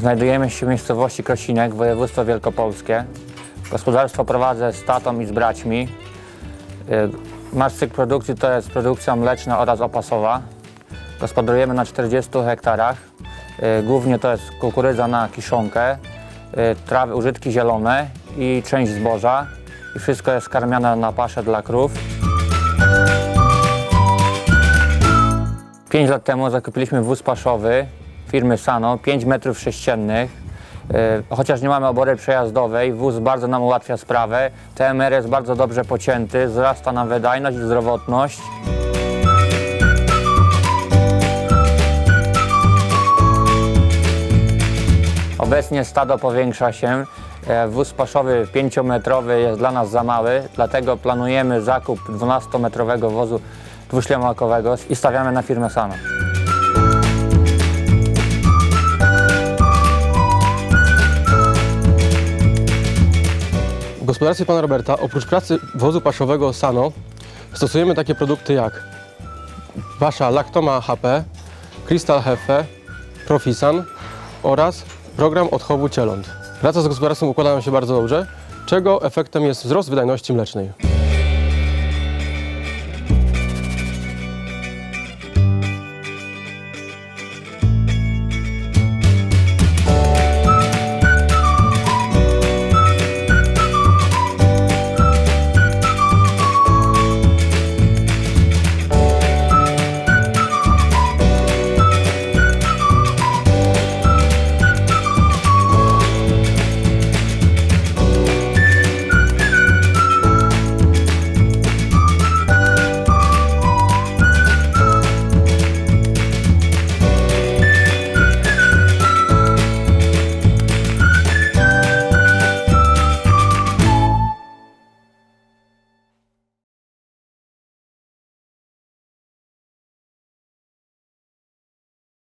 Znajdujemy się w miejscowości Krosinek, województwo wielkopolskie. Gospodarstwo prowadzę z tatą i z braćmi. Y, Nasz cykl produkcji to jest produkcja mleczna oraz opasowa. Gospodarujemy na 40 hektarach. Y, Głównie to jest kukurydza na kiszonkę, y, trawy, użytki zielone i część zboża. I wszystko jest karmiane na paszę dla krów. Pięć lat temu zakupiliśmy wóz paszowy firmy Sano, 5 metrów sześciennych. Yy, Chociaż nie mamy obory przejazdowej, wóz bardzo nam ułatwia sprawę. TMR jest bardzo dobrze pocięty, wzrasta nam wydajność i zdrowotność. Obecnie stado powiększa się. E, Wóz paszowy 5-metrowy jest dla nas za mały, dlatego planujemy zakup 12-metrowego wozu dwuślimakowego i stawiamy na firmę Sano. Gospodarstwie pana Roberta oprócz pracy wozu paszowego Sano stosujemy takie produkty jak pasza Lactoma HP, Crystal Hefe, Profisan oraz program odchowu cieląt. Praca z gospodarstwem układa nam się bardzo dobrze, czego efektem jest wzrost wydajności mlecznej.